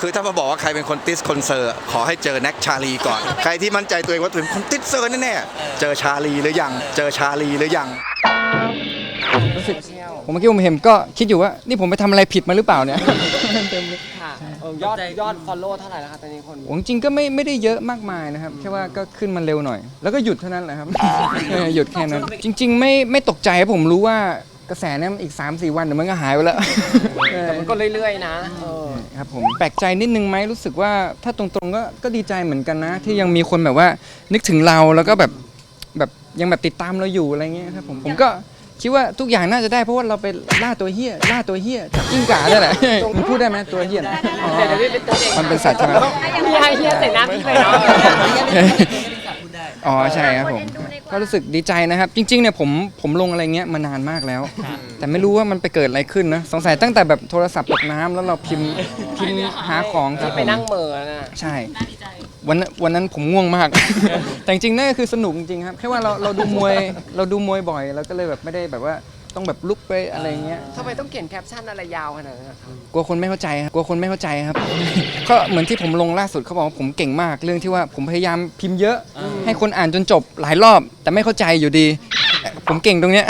คือถ้ามาบอกว่าใครเป็นคนติสคอนเซอร์ขอให้เจอแน็กชาลีก่อน ใครที่มั่นใจตัวเองว่าตัวเองเป็นคนติสเซอร์แน่ๆเจอชาลีหรือยัง เจอชาลีหรือยังรู้สึกผมเมื่อกี้ผมเห็นก็คิดอยู่ว่า นี่ผมไปทำอะไรผิดมาหรือเปล่าเนี่ย ค่ะเออยอดยอด follow เท่าไหร่แล้วคะตอนนี้คน ผมจริงๆก็ไม่ไม่ได้เยอะมากมายนะครับแค่ว่าก็ขึ้นมาเร็วหน่อย แล้วก็หยุดเท่านั้นแหละครับ เออหยุดแค่นั้น จริง ๆ ไม่ไม่ตกใจผมรู้ว่ากระแสเนี่ยอีก 3-4 วันเดี๋ยวมันก็หายไปแล้วเออแต่มันก็เรื่อยๆนะเออ ครับผมแปลกใจนิดนึงไหมรู้สึกว่าถ้าตรงๆก็ก็ดีใจเหมือนกันนะ ที่ยังมีคนแบบว่านึกถึงเราแล้วก็แบบแบบยังแบบติดตามเราอยู่อะไรเงี้ยครับผมผมก็คิดว่าทุกอย่างน่าจะได้เพราะว่าเราไปล่าตัวเฮี้ยล่าตัวเฮี้ยจับกิ้งก่าได้แหละมันพูดได้ไหมตัวเฮี้ยน่ะอ๋อเดี๋ยวเดี๋ยวพี่เป็นตัวเองมันเป็นสัตว์ใช่ไหม พี่ให้เฮียใส่หน้าพี่เลยเนาะ อ๋อใช่ครับผมก็รู้สึกดีใจนะครับ จริงๆเนี่ยผมผมลงอะไรเงี้ยมานานมากแล้ว แต่ไม่รู้ว่ามันไปเกิดอะไรขึ้นนะสงสัยตั้งแต่แบบโทรศัพท์ตกน้ำแล้วเราพิมพ์พิมพ์หาของครับที่ผไปมนั่งเหม่อน่ะใช่ วันนั้นวันนั้นผมง่วงมาก แต่จริงๆนั่นก็คือสนุกจริงๆครับแค่ว่าเราเราดูมวยเราดูมวยบ่อยเราก็เลยแบบไม่ได้แบบว่า ต้องแบบลุกไปอะไรเงี้ยทำไมต้องเขียนแคปชั่นอะไรยาวขนาดนั้นอะคะกลัวคนไม่เข้าใจครับกลัวคนไม่เข้าใจครับ ก็เหมือนที่ผมลงล่าสุดเขาบอกว่าผมเก่งมากเรื่องที่ว่าผมพยายามพิมพ์เยอะ ให้คนอ่านจนจบหลายรอบ แต่ไม่เข้าใจอยู่ดี ผมเก่งตรงเนี้ย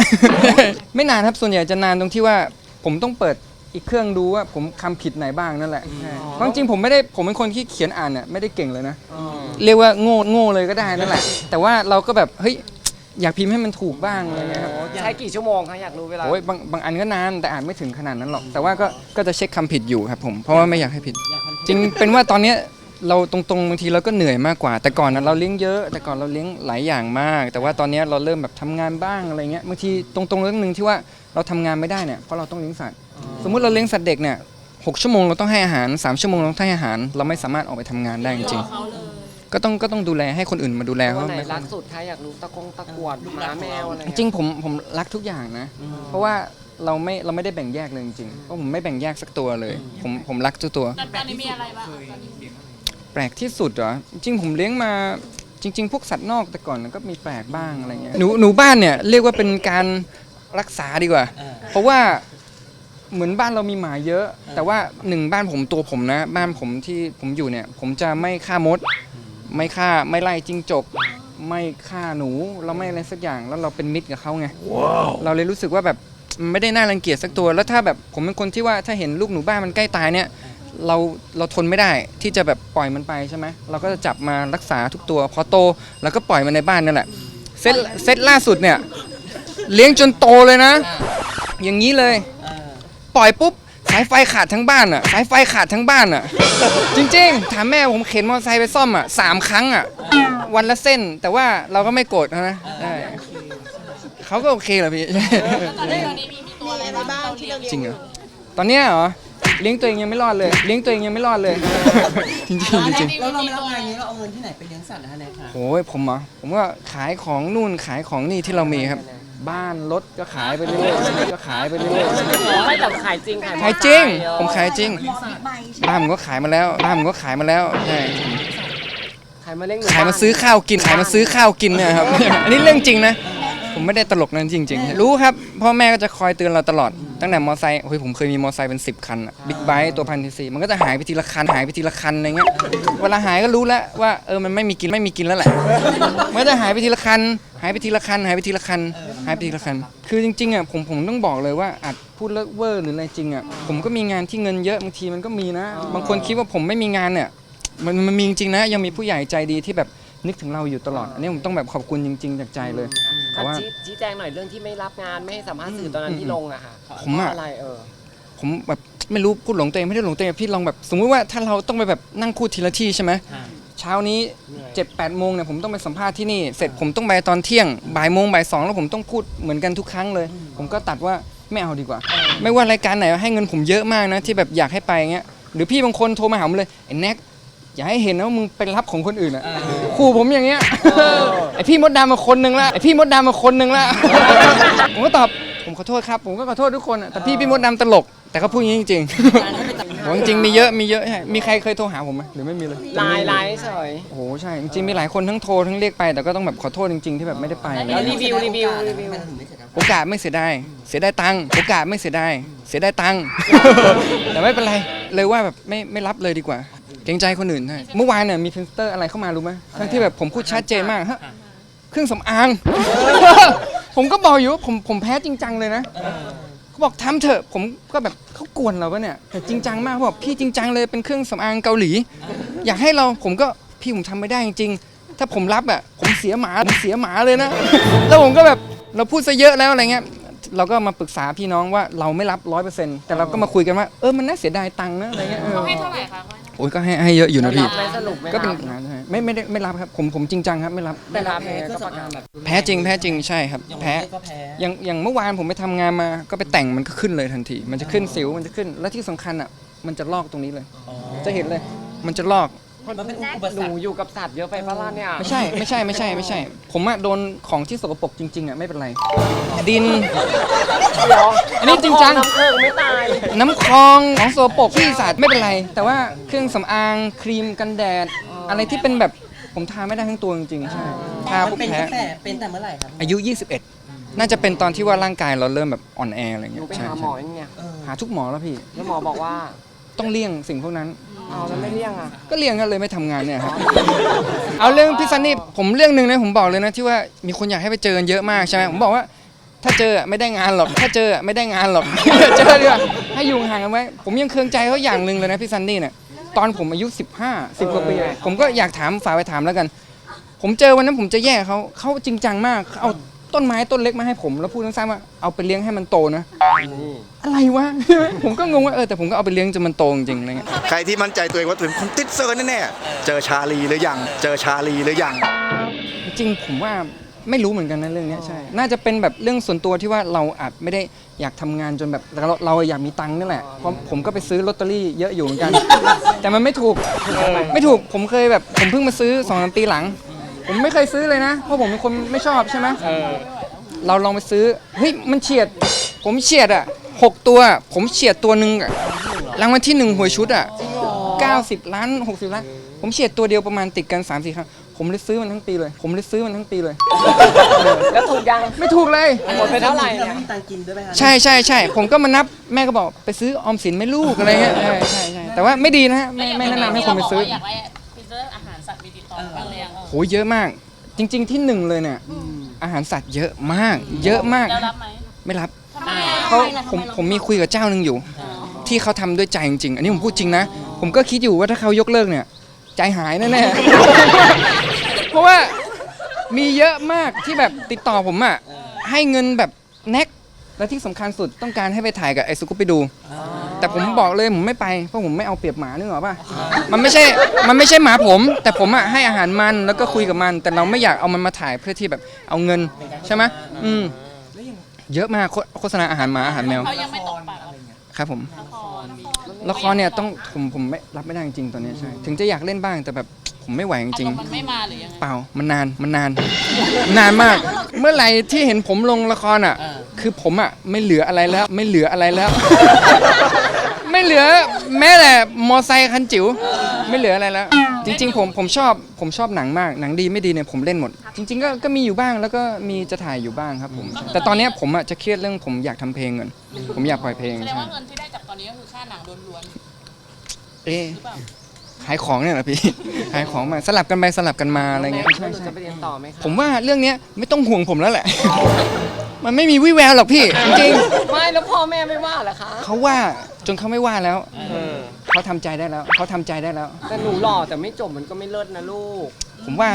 ไม่นานครับส่วนใหญ่จะนานตรงที่ว่า ผมต้องเปิดอีกเครื่องดูว่าผมคำผิดไหนบ้างนั่นแหละใช่เพราะจริงๆผมไม่ได้ผมเป็นคนที่เขียนอ่านเนี่ยไม่ได้เก่งเลยนะ เรียกว่าโง่โง่เลยก็ได้นั่นแหละ แต่ว่าเราก็แบบเฮ้ย อยากพิมพ์ให้มันถูกบ้างอะไรเงี้ยครับใช้กี่ชั่วโมงคะอยากรู้เวลา โอ้ยบางบางอันก็นานแต่อ่านไม่ถึงขนาดนั้นหรอก แต่ว่าก็ก็จะเช็คคำผิดอยู่ครับผมเพราะว่าไม่อยากให้ผิด จริงเป็นว่าตอนเนี้ยเราตรงๆบางทีเราก็เหนื่อยมากกว่า แต่ก่อนนะเราเลี้ยงเยอะ แต่ก่อนเราเลี้ยงหลายอย่างมาก แต่ว่าตอนเนี้ยเราเริ่มแบบทำงานบ้างอะไรเงี้ยบางทีตรงๆเรื่องหนึ่งที่ว่าเราทำงานไม่ได้เนี่ยเพราะเราต้องเลี้ยงสัตว์สมมุติเราเลี้ยงสัตว์เด็กเนี่ยหกชั่วโมงเราต้องให้อาหารสามชั่วโมงเราต้องให้อาหาร เราไม่สามารถออกไปทำงานได้จริงๆ ก็ต้องก็ต้องดูแลให้คนอื่นมาดูแลตัวเขาไหนไม่ค่รัอยกสุดคะอยากรู้ตะกงตะกรวดหมาแมวอะไรจเงี้ยริงๆผมผมรักทุกอย่างนะ เพราะว่าเราไม่เราไม่ได้แบ่งแยกเลยจริงๆเพราะผมไม่แบ่งแยกสักตัวเลย ผมผมรักทุกตัว ตอนนี้มีอะไรบ้างตอนนี้แปลกที่สุดเหรอจริงๆผมเลี้ยงมาจริง ๆ พวกสัตว์นอกแต่ก่อนก็มีแปลกบ้างอะไรเงี้ยหนูหนูบ้านเนี่ยเรียกว่าเป็นการรักษาดีกว่า เพราะว่าเหมือนบ้านเรามีหมาเยอะ แต่ว่าหนึ่งบ้านผมตัวผมนะ บ้านผมที่ผมอยู่เนี่ย ผมจะไม่ฆ่ามด ไม่ฆ่าไม่ไล่จิ้งจก ไม่ฆ่าหนูเราไม่อะไรสักอย่างแล้วเราเป็นมิตรกับเขาไงเราเลยรู้สึกว่าแบบมันไม่ได้น่ารังเกียจสักตัว แล้วถ้าแบบผมเป็นคนที่ว่าถ้าเห็นลูกหนูบ้านมันใกล้ตายเนี่ย เราเราทนไม่ได้ที่จะแบบปล่อยมันไปใช่ไหมเราก็จะจับมารักษาทุกตัวพอโตแล้วก็ปล่อยมันในบ้านนั่นแหละเซตเซตล่าสุดเนี่ย เลี้ยงจนโตเลยนะ อย่างนี้เลย ปล่อยปุ๊บ สายไฟขาดทั้งบ้านอะสายไฟขาดทั้งบ้านอะ จริงๆถามแม่ผมเข็นมอเตอร์ไซค์ไปซ่อมอะสามครั้งอะวันละเส้นแต่ว่าเราก็ไม่โกรธเขานะใช่เขาก็โอเคเหรอพี่ ตอนนี้ตอนนี้มีมีตัวอะไรบ้างที่เราเลี้ยงจริงเหรอตอนเนี้ยเหรอเลี้ยงตัวเองยังไม่รอดเลยเลี้ยงตัวเองยังไม่รอดเลยจริงๆจริงแล้วเราไม่รับงานนี้เราเอาเงินที่ไหนไปเลี้ยงสัตว์นะคะแนนคะๆโอ้ยผมเหรอผมก็ขายของนู่นขายของนี่ที่เรามีครับ บ้านรถก็ขายไปเรื่อยๆก็ขายไปเรื่อยไม่แต่ขายจริงขายๆขายจริงเออผมขายจริง บ้านผมก็ขายมาแล้ว บ้านผมก็ขายมาแล้วใช่ขายมาเลี้ยงหนูขายมาซื้อข้าวกิน ขายมาซื้อข้าวกินเนะครับ อันนี้เรื่องจริงนะ ผมไม่ได้ตลกนะจริง ๆ รู้ครับ พ่อแม่ก็จะคอยเตือนเราตลอด ตั้งแต่มอไซค์ โอ้ยผมเคยมีมอไซค์เป็น 10 คันอะบิ๊กไบค์ตัวพันทีซีมันก็จะหายไปทีละคัน หายไปทีละคันอะไรเงี้ย เวลาหายก็รู้แล้วว่าเออ มันไม่มีกิน ไม่มีกินแล้วแหละ มันก็จะหายไปทีละคัน หายไปทีละคัน หายไปทีละคัน หายไปทีละคัน คือจริงๆอะผมผมต้องบอกเลยว่าอาจพูดเลิกเวอร์หรืออะไรจริงอะผมก็มีงานที่เงินเยอะบางทีมันก็มีนะ บางคนคิดว่าผมไม่มีงานเนี่ยมันมันมีจริงๆนะยังมีผู้ใหญ่ใจดีที่แบบนึกถึงเราอยู่ตลอด อันนี้ผมต้องแบบขอบคุณจริง ๆ จากใจเลย แต่อะว่า ชี้ชี้แจงหน่อยเรื่องที่ไม่รับงานไม่ให้สัมภาษณ์สื่อตอนนั้นที่ลงอะค่ะผมอะ เพราอะไรเออ ผมแบบไม่รู้พูดหลงตัวเองไม่ได้หลงตัวเองพี่ลองแบบ สมมุติว่าถ้าเราต้องไปแบบนั่งพูดทีละที่ใช่ไหม เช้านี้7จ็ดแปดโมงเนี่ยผมต้องไปสัมภาษณ์ที่นี่เสร็จผมต้องไปตอนเที่ยงบ่ายโมงบ่ายสองแล้วผมต้องพูดเหมือนกันทุกครั้งเลย ผมก็ตัดว่าไม่เอาดีกว่า ไม่ว่ารายการไหนให้เงินผมเยอะมากนะที่แบบอยากให้ไปเงี้ยหรือพี่บางคนโทรมาหาผมเลยไอ้แน็กอย่าให้เห็นนะว่ามึงเป็นรับของคนอื่นอะขู่ผมอย่างเงี้ยไอพี่มดดำมาคนหนึ่งละไอพี่มดดำมาคนหนึ่งละผมก็ตอบผมขอโทษครับ ผมก็ขอโทษทุกคนอะแต่พี่พี่มดดำตลก แต่เขาพูดอย่างนี้จริงๆ ผมจริงๆมีเยอะมีเยอะใช่มีใครเคยโทรหาผมไหมหรือไม่มีเลยไลน์ไลน์เฉยโอ้โหใช่จริงๆมีหลายคนทั้งโทรทั้งเรียกไปแต่ก็ต้องแบบขอโทษจริงๆที่แบบไม่ได้ไปอะไรแล้วเงี้ยรีวิวรีวิวรีวิว มันถึงไม่เสร็จครับ โอกาสไม่เสียดายเสียดายตังค์โอกาสไม่เสียดายเสียดายตังค์ แต่ไม่เป็นไรเลยว่าแบบไม่ไม่รับเลยดีกว่า เกรงใจคนอื่นใช่เมื่อวานเนี่ยมีพรีเซนเตอร์อะไรเข้ามารู้ไหมทั้งที่แบบผมพูดชัดเจนมากฮะเครื่องสำอาง ผมก็บอกอยู่ว่าผมผมแพ้จริงจังเลยนะเขา บอกทำเถอะผมก็แบบเขากวนเราปะเนี่ยแต่จริงจังมากเขาบอกพี่จริงจังเลยเป็นเครื่องสำอางเกาหลี อยากให้เราผมก็พี่ผมทำไม่ได้จริงๆถ้าผมรับอะผมเสียหมาผมเสียหมาเลยนะ แล้วผมก็แบบเราพูดซะเยอะแล้วอะไรเงี้ยเราก็มาปรึกษาพี่น้องว่าเราไม่รับร้อยเปอร์เซ็นต์แต่เราก็มาคุยกันว่าเออมันน่าเสียดายตังค์นะอะไรเงี้ยเขาให้เท่าไหร่คะ อ้ยก็ให้ให้เยอะอยู่นะพี่รับไหมสรุปไหมก็เป็นรับงานใช่ไม่ไม่ได้ไม่รับครับผมผมจริงจังครับไม่รับ แต่รับแพ้แพ้เครื่ก็องประสำกัอานงแบบแพ้จริงแพ้จริงใช่ครับอย่างแพ้ก็แพ้อย่างอย่างเมื่อวานผมไปทำงานมาก็ไปแต่งมันก็ขึ้นเลยทันที มันจะขึ้นสิวมันจะขึ้น และที่สำคัญอะมันจะลอกตรงนี้เลยอ๋อจะเห็นเลย มันจะลอก มันเป็นอุปหสรนูรคอยู่กับสัตว์เยอะไปปะล่ะเนี่ยไม่ใช่ไม่ใช่ไม่ใช่ไม่ใช่ ผมอะโดนของที่สกปรกจริงๆอะไม่เป็นไร ดิน เดี๋ยวอันนี้จริงจัง น้ำเพิงไม่ตาย น้ำคลองของสกปรกที่สะอาดไม่เป็นไร แต่ว่าเครื่องสำอางครีมกันแดด อะไรที่เป็นแบบผมทาไม่ได้ทั้งตัวจริงๆใช่ทามัปุ๊นบเป็นแพ้ตั้งแต่เป็นแต่เมื่อไหร่ครับอายุ 21 น่าจะเป็นตอนที่ว่าร่างกายเราเริ่มแบบอ่อนแออะไรหนูเงี้ยไปใช่หาหมอใช่อย่างเงี้ยเออหาทุกหมอแล้วพี่ แล้วหมอบอกว่า ต้องเลี่ยงสิ่งพวกนั้นเอาแล้วไม่เลี่ยงอะ ก็เลี่ยงกันเลยไม่ทำงานเนี่ยครับ เอาเรื่องพี่ซันนี่ผมเรื่องหนึ่งนะผมบอกเลยนะที่ว่ามีคนอยากให้ไปเจอกันเยอะมากใช่ไหมผมบอกว่า ถ้าเจออะไม่ได้งานหรอก ถ้าเจออะไม่ได้งานหรอกเจอดีกว่าให้อยู่ห่างกันไว้ผมยังเคืองใจเขาอย่างหนึ่งเลยนะพี่ซันนี่เนี่ยตอนผมอายุ 15 10กว่าปีอะผมก็อยากถามฝากไปถามแล้วกัน ผมเจอวันนั้นผมจะแย่เขาเขาจริงจังมากเขาเอา ต้นไม้ต้นเล็กมาให้ผมแล้วพูดสั้นๆว่าเอาไปเลี้ยงให้มันโตนะอะไรวะ ผมก็งงว่าเออแต่ผมก็เอาไปเลี้ยงจนมันโตจริงๆอะไรเงี้ยใครที่มั่นใจตัวเองว่าตัวเองคนติดเซอร์แน่ๆเจอชาลีหรือยังเจอชาลีหรือยังจริงๆผมว่าไม่รู้เหมือนกันนะเรื่องเนี้ยใช่ น่าจะเป็นแบบเรื่องส่วนตัวที่ว่าเราอาจไม่ได้อยากทำงานจนแบบเราเราอยากมีตังค์นี่แหละเพราะผมก็ไปซื้อลอตเตอรี่เยอะอยู่เหมือนกัน แต่มันไม่ถูกไม่ถูกผมเคยแบบผมเพิ่งมาซื้อสองสามปีหลัง ผมไม่เคยซื้อเลยนะ เพราะผมเป็นคนไม่ชอบใช่ไหมเราลองไปซื้อ เฮ้ย มันเฉียด ผมเฉียดอะหกตัว ผมเฉียดตัวหนึ่งอะรางวัลที่หนึ่งหวยชุดอะเก้าสิบล้านหกสิบล้าน ผมเฉียดตัวเดียวประมาณติดกันสามสี่ครั้ง ผมเลยซื้อมันทั้งปีเลย ผมเลยซื้อมันทั้งปีเลย แล้วถูกยังไม่ถูกเลย หมดไปเท่าไหร่ที่เราเนี่ยไม่มีตังค์กินด้วยไหมครับใช่ใช่ใช่ ผมก็มานับแม่ก็บอกไปซื้อออมสินไหม่ลูกอะไรเงี้ย ใช่ใช่ใช่แต่ว่าไม่ดีนะฮะ ไม่ไม่แนะนำให้คนไปซื้อ อยากได้ โหเยอะมาก จริง ๆ ที่หนึ่งเลยเนี่ยอาหารสัตว์เยอะมาก เยอะมาก แล้วรับไหมไม่รับทำไมเขาผมผมมีคุยกับเจ้าหนึ่งอยู่ ที่เขาทำด้วยใจจริงๆ อันนี้ผมพูดจริงนะ ผมก็คิดอยู่ว่าถ้าเขายกเลิกเนี่ย ใจหายแน่ๆ เพราะว่ามีเยอะมากที่แบบติดต่อผมอะให้เงินแบบแน็ก และที่สำคัญสุดต้องการให้ไปถ่ายกับไอ้สุกุปไปดู แต่ผมบอกเลยผมไม่ไปเพราะผมไม่เอาเปรียบหมานึกออกป่ะมันไม่ใช่มันไม่ใช่หมาผม แต่ผมอะให้อาหารมันแล้วก็คุยกับมัน แต่เราไม่อยากเอามันมาถ่ายเพื่อที่แบบเอาเงินใช่ไหมอืมเยอะมากโฆโฆษณาอาหารหมาอาหารแมวเขายังไม่ตกปากครับผมละครละครเนี่ยต้องผมผมไม่รับไม่ได้จริงๆตอนนี้ใช่ถึงจะอยากเล่นบ้างแต่แบบผมไม่ไหวจอาริรงมณ์มันไม่มาหรือยังไงๆเปล่า มันนาน มันนาน นานมาก เมื่อไหร่ที่เห็นผมลงละครอะ คือผมอะไม่เหลืออะไรแล้ว ไม่เหลืออะไรแล้ว ไม่เหลือแม้แต่มอไซค์คันจิ๋วไม่เหลืออะไรแล้ว จริง ๆ ผมผมชอบผมชอบหนังมากหนังดีไม่ดีเนี่ยผมเล่นหมด จริง ๆ ก็ก็มีอยู่บ้างแล้วก็มีจะถ่ายอยู่บ้างครับผมแต่ตอนเนี้ยผมอะจะเครียดเรื่องผมอยากทำเพลงก่อนผมอยากปล่อยเพลงแสดงใช่ว่าเงินที่ได้จากตอนนี้ก็คือค่าหนังล้วนเอ๊ะๆหรือเปล่าขายของเนี่ยเหรอพี่ขายของมาสลับกันไปสลับกันมาอะไรเงี้ยหใช่นูใช่จะไปเรียนต่อไหมคะผมว่าเรื่องเนี้ยไม่ต้องห่วงผมแล้วแหละ มันไม่มีวิแววหรอกพี่ จริงไม่แล้วพ่อแม่ไม่ว่าเหรอคะ ๆเขาว่าจนเขาไม่ว่าแล้วเออเขาทำใจได้แล้วเขาทำใจได้แล้ว แต่หนูหล่อแต่ไม่จบมันก็ไม่เลิศนะลูก ผมว่า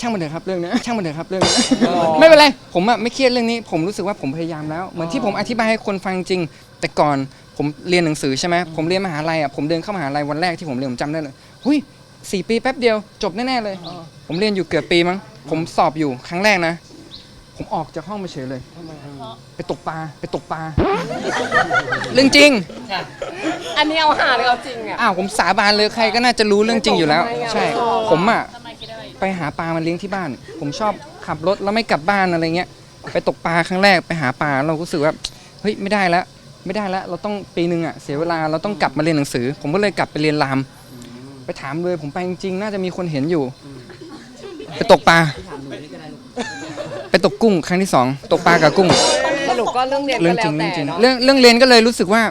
ช่างมันเถอะครับเรื่องเนี้ยช่างมันเถอะครับเรื่องเนี้ยอ๋อ ไม่เป็นไรผมอะไม่เครียดเรื่องนี้ ผมรู้สึกว่าผมพยายามแล้วเหมือนที่ผมอธิบายให้คนฟังจริง แต่ก่อนผมเรียนหนังสือใช่ไหมผมเรียนมหาลัยอะผมเดินเข้ามหาลัยวันแรกที่ผมเรียนผมจำได้เลยหุยสี่ปีแป๊บเดียวจบแน่ๆเลย ผมเรียนอยู่เกือบปีมั้งผมสอบอยู่ครั้งแรกนะ ผมออกจากห้องมาเฉยเลย ไปตกปลา ไปตกปลา เรื่องจริง อันนี้เอาหาเลยเอาจริงอะ อ้าวผมสาบานเลยใครก็น่าจะรู้เรื่องจริงอยู่แล้วทำไมอะใช่ไม่ชอบอะผมอะทำไมคิดอะไรอยู่ไปหาปลามาเลี้ยงที่บ้าน ผมชอบขับรถแล้วไม่กลับบ้านอะไรเงี้ย ไปตกปลาครั้งแรกไปหาปลาเราก็รู้สึกว่า เฮ้ยไม่ได้แล้ว ไม่ได้แล้ว เราต้องปีหนึ่งอะเสียเวลาเราต้องกลับมาเรียนหนังสือ ผมก็เลยกลับไปเรียนราม ไปถามเลยผมไปจริงๆน่าจะมีคนเห็นอยู่ ไปตกปลา ไปตกกุ้งครั้งที่สองตกปลากับกุ้ง สรุปก็เรื่องเรียนเรื่ก็องแล้จริวงแต่เรื่องจริงเนาะ เรื่องเรื่องเรียนก็เลยรู้สึกว่า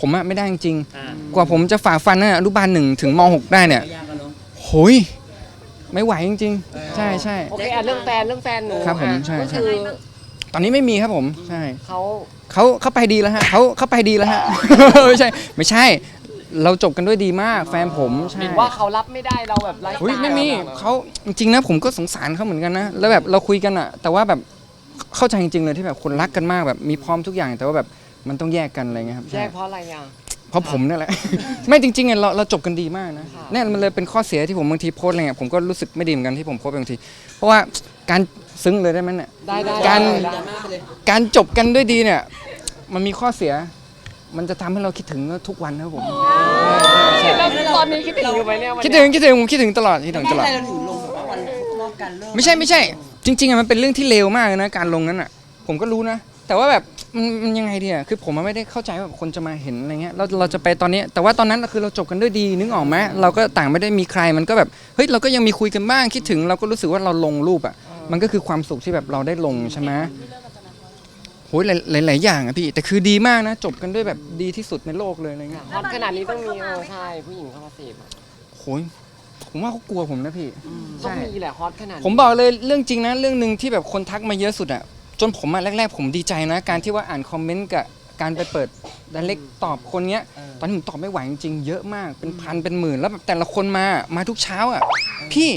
ผมอะไม่ได้จริงอ่ากว่าผมจะฝ่าฟันน่ะอนุบาลหนึ่งถึงมหกได้เนี่ยยากกันเนาะ โหยไม่ไหวจริง ๆ ใช่ใช่ โอเคอะเรื่องแฟนเรื่องแฟนหนูครับผมอะใช่ก็ใช่ คือตอนนี้ไม่มีครับผมใช่เขาเขาเขาไปดีแล้วฮะเขาเขาไปดีแล้วฮะ ไม่ใช่ ไม่ใช่ เราจบกันด้วยดีมาก แฟนผมใช่ เห็นว่าเขารับไม่ได้เราแบบไลฟ์สอุ้ยตล์ไม่มีแบบเขาจริงๆนะผมก็สงสารเขาเหมือนกันนะ แล้วแบบเราคุยกันอะแต่ว่าแบบเข้าใจจริงๆเลยที่แบบคนรักกันมากแบบมีพร้อมทุกอย่าง แต่ว่าแบบมันต้องแยกกันอะไรเงี้ยครับแยใช่กเพราะอะไรอะ เพราะผมนั่นแหละ ไม่จริงๆอะเราเราจบกันดีมากนะค่ะ เนี่ยมันเลยเป็นข้อเสียที่ผมบางทีโพสต์อะไรเงี้ยผมก็รู้สึกไม่ดีเหมือนกันที่ผมโพสต์ไปบางที เพราะว่าการซึ้งเลยได้ไหมเนี่ย ได้ได้การ ได้ดราม่าไปเลยการจบกันด้วยดีเนี่ย มันมีข้อเสีย มันจะทำให้เราคิดถึงทุกวันนะครับผม แล้วตอนนี้คิดถึงอยู่ไหมเนี่ยวันคิดเนี้ยถึงคิดถึงผมคิดถึงตลอดคิดถึงตลอดไม่เป็นไรเราถึงลงแบบว่าวันครบรอบการเลิกไม่ใช่ไม่ใช่ จริงๆอะมันเป็นเรื่องที่เลวมากเลยนะการลงนั้นอะ ผมก็รู้นะ แต่ว่าแบบมันมันยังไงดีอะคือผมอะไม่ได้เข้าใจว่าคนจะมาเห็นอะไรเงี้ยเราเราจะไปตอนนี้แต่ว่าตอนนั้นคือเราจบกันด้วยดีนึกออกไหมเราก็ต่างไม่ได้มีใครมันก็แบบเฮ้ยเราก็ยังมีคุยกันบ้างคิดถึง เราก็รู้สึกว่าเราลงรูปอะมันก็คือความสุขที่แบบเราได้ลงใช่ไหมโหยหลายหลายๆอย่างอะพี่แต่คือดีมากนะ จบกันด้วยแบบดีที่สุดในโลกเลยอะไรเงี้ยฮอตขนาดนี้ต้องมีเออใช่ ผู้หญิงเข้ามาจีบอะโหยผมว่าเขากลัวผมนะพี่ ต้องใช่มีแหละฮอตขนาดนี้ผมบอกเลยเรื่องจริงนะเรื่องหนึ่งที่แบบคนทักมาเยอะสุดอะจนผมอะแรก ๆ ผมดีใจนะ การที่ว่าอ่านคอมเมนต์กับการไปเปิดดเล็กตอบคนเนี้ย ตอนนี้ผมตอบไม่ไหวจริงๆเยอะมากเป็นพันเป็นหมื่นแล้วแบบแต่ละคนมามาทุกเช้าอะพี่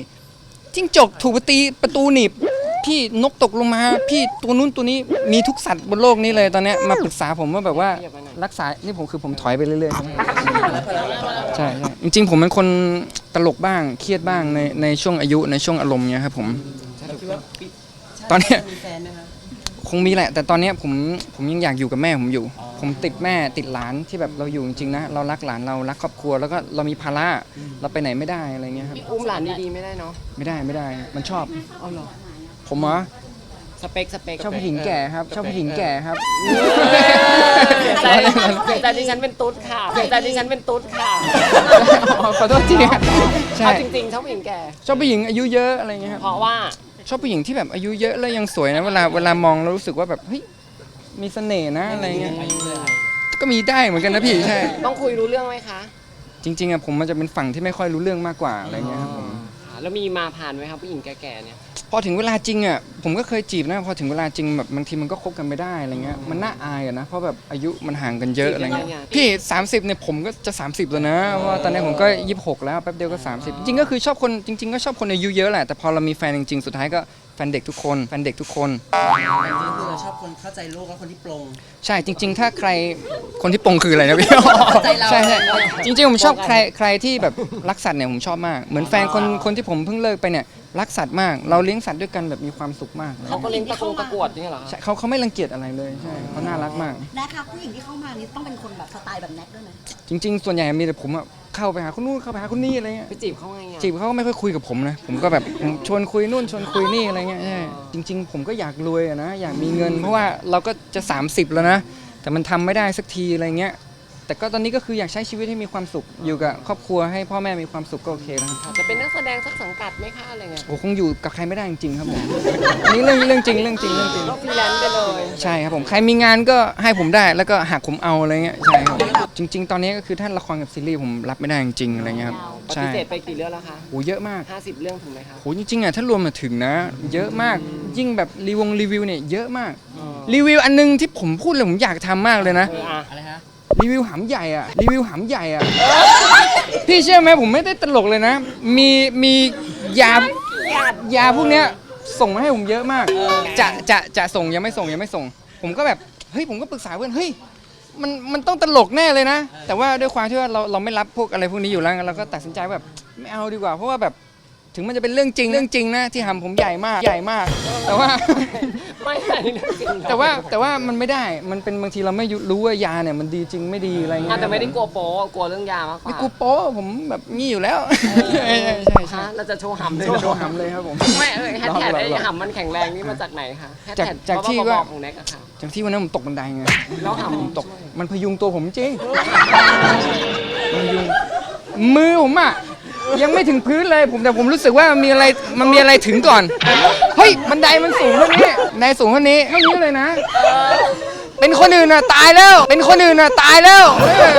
จิ้งจกถูกประตีประตูหนีบ พี่นกตกลงมา พี่ตัวนู้นตัวนี้มีทุกสัตว์บนโลกนี้เลยตอนเนี้ยมาปรึกษาผมว่าแบบว่ารักษา นี่ผมคือผมถอยไปเรื่อยๆใช่ไหมใช่ใช่จริงๆ ผมเป็นคนตลกบ้างเครียดบ้างในในช่วงอายุในช่วงอารมณ์เนี้ยครับผมคิดว่าปิดตอนเนี้ย มีแฟนไหมคะคงมีแหละ แต่ตอนเนี้ยผมผมยังอยากอยู่กับแม่ผมอยู่ ผมติดแม่ติดหลานที่แบบเราอยู่จริงๆนะเรารักหลานเรารักครอบครัวแล้วก็เรามีภาระเราไปไหนไม่ได้อะไรเงี้ยครับอุ้มหลานดีๆไม่ได้เนาะไม่ได้ไม่ได้ มันชอบ เอาเหรอ ผมเหรอสเปคสเปคชอบผู้หญิงแก่ครับ ชอบผู้หญิงแก่ครับเสียใจเสียใจที่ฉันเป็นตุ๊ดค่ะเสียใจที่ฉันเป็นตุ๊ดค่ะอ๋อขอโทษทีครับใช่เอาจริงๆชอบผู้หญิงแก่ ชอบผู้หญิงอายุเยอะอะไรเงี้ยครับเพราะว่าชอบผู้หญิงที่แบบอายุเยอะแล้วยังสวยนะเวลาเวลามองแล้วรู้สึกว่าแบบเฮ้ยมีเสน่ห์นะอะไรเงี้ยก็มีได้เหมือนกันนะพี่ใช่ ต้องคุยรู้เรื่องไหมคะจริงๆอะผมมันจะเป็นฝั่งที่ไม่ค่อยรู้เรื่องมากกว่าอะไรเงี้ยครับผมค่ะแล้วมีมาผ่านไหมครับผู้หญิงแก่ๆเนี่ย พอถึงเวลาจริงอะผมก็เคยจีบนะพอถึงเวลาจริงแบบบางทีมันก็คบกันไม่ได้อะไรเงี้ยมันน่าอายอะนะเพราะแบบอายุมันห่างกันเยอะอะไรเงี้ยพี่ 30เนี่ยผมก็จะ 30แล้วนะเพราะว่าตอนนี้ผมก็ 26 แล้วแป๊บเดียวก็ 30 จริงๆก็คือชอบคนจริง ๆ ก็ชอบคนอายุเยอะแหละแต่พอเรามีแฟนจริงๆสุดท้ายก็แฟนเด็กทุกคนแฟนเด็กทุกคนแต่จริงๆคือเราชอบคนเข้าใจโลกและคนที่ปรงใช่จริง ๆ ถ้าใครคนที่ปรงคืออะไรนะพี่ใจเราใช่ใช่จริงๆผมชอบใครใครที่แบบรักสัตว์เนี่ยผมชอบมาก เหมือนแฟนคนคนที่ผมเพิ่งเลิกไปเนี่ย รักสัตว์มาก เราเลี้ยงสัตว์ด้วยกันแบบมีความสุขมากเขาก็เลี้ยงตะกงตะกรวดเนี่ยเหรอคะใช่เขาเขาไม่รังเกียจอะไรเลยใช่เขาน่ารักมาก นะคะผู้หญิงที่เข้ามานี่ต้องเป็นคนแบบสไตล์แบบแน็กด้วยไหมจริง ๆ ส่วนใหญ่มีแต่ผมอะเข้าไปหาคนนู้นเข้าไปหาคนนี้อะไรเงี้ยไปจีบเขาไงอะจีบเขาก็ไม่ค่อยคุยกับผมนะผมก็แบบชวนคุยนู่นชวนคุยนี่อะไรเงี้ยใช่จริง ๆ ผมก็อยากรวยอะนะอยากมีเงิน เพราะว่าเราก็จะ 30 แล้วนะแต่มันทำไม่ได้สักทีอะไรเงี้ย แต่ก็ตอนนี้ก็คืออยากใช้ชีวิตให้มีความสุขอยู่กับครอบครัวให้พ่อแม่มีความสุขก็โอเคแล้วครับจะเป็นนักแสดงสักสังกัดไหมคะอะไรเงี้ยโอ้คงอยู่กับใครไม่ได้จริงๆครับผม อันนี้เรื่องเรื่องจริงเรื่องจริงเรื่องจริง ก็ฟรีแลนซ์ไปเลยใช่ครับผมใครมีงานก็ให้ผมได้แล้วก็หักผมเอาอะไรเงี้ยใช่ครับจริง ๆ ตอนนี้ก็คือถ้าละครกับซีรีส์ผมรับไม่ได้จริงๆอะไรเงี้ยครับปใช่ฏิเสธไปกี่เรื่องแล้วคะโหเยอะมาก50 เรื่องถึงไหมคะโหจริงๆอะถ้ารวมมาถึงนะ เยอะมากยิ่งแบบรีวงรีวิวเนี่ยเยอะมากรีวิวอันนึงที่ผมพูดเลยผมอยากทำมากเลยนะ เอออะอะไรฮะ รีวิวหำใหญ่อะรีวิวหำใหญ่อะพี่เชื่อไหมผมไม่ได้ตลกเลยนะ มีมียายาพวกเนี้ยส่งมาให้ผมเยอะมาก จะจะจะส่งยังไม่ส่งยังไม่ส่ง ผมก็แบบเฮ้ยผมก็ปรึกษาเพื่อนเฮ้ยมันมันต้องตลกแน่เลยนะ แต่ว่าด้วยความที่ว่าเราเราไม่รับพวกอะไรพวกนี้อยู่แล้วเราก็ตัดสินใจแบบไม่เอาดีกว่าเพราะว่าแบบ ถึงมันจะเป็นเรื่องจริงเรื่องจริงนะที่หำผมใหญ่มากใหญ่มาก แต่ว่า ไม่ใช่เรื่องจริงแต่ว่าแต่ว่ามันไม่ได้มันเป็นบางทีเราไม่รู้ว่ายาเนี่ยมันดีจริงไม่ดีอะไรเงี้อะยแต่ไม่ได้กลัวโป๊กลัวเรื่องยามากกไม่ว่ากูโป๊ะผมแบบงี้อยู่แล้วใช่ใช่ใช่ใช่ฮะเราจะโชว์หำเลยโชว์เหรอโชว์หำเลยครับผม ไม่เออแฮชแท็กหรอไอ้หรอหำมันแข็งแรงนี่มาจากไหนคะแฮชจากแท็กจากที่ที่ว่าว่า ของแน็กอะค่ะจากที่วันนั้นผมตกบันไดไง แล้วหำผมตก มันพยุงตัวผมจริง มันพยุง มือผมอะ ยังไม่ถึงพื้นเลยผมแต่ผมรู้สึกว่ามันมีอะไรมันมีอะไรถึงก่อน เฮ้ยบันไดมันสูงเท่านี้บันไดสูงเท่านี้เท่านี้เลยนะ เป็นคนอื่นน่ะตายแล้ว เป็นคนอื่นน่ะตายแล้วเออ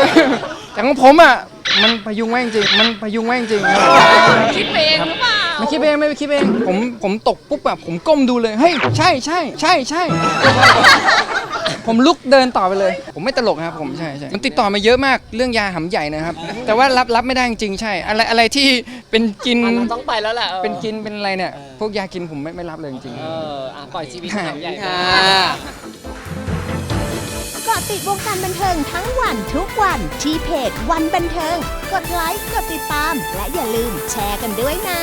แต่ของผมอะมันพยุงไว้จริงๆมันพยุงไว้จริงๆ คิดเองหรือเปล่า ไม่คิดเองไม่คิดเองผมผมตกปุ๊บแบบผมก้มดูเลยเฮ้ยใช่ใช่ใช่ใช่ ผมลุกเดินต่อไปเลย ผมไม่ตลกนะครับผมใช่ใช่มันติดต่อมาเยอะมากเรื่องยาหำใหญ่นะครับ แต่ว่ารับรับไม่ได้จริงๆใช่ อะไรอะไรที่เป็นกินมันต้องไปแล้วแหละออเป็นกินเป็นอะไรเนี่ยพวกยากินผมไม่ไม่รับเลยจริงเอออะปล่อยชีวิตหำใหญ่ไปค่ะ เกาะติดวงการบันเทิงทั้งวันทุกวันที่เพจวันบันเทิง กดไลค์ กดติดตาม และอย่าลืมแชร์กันด้วยนะ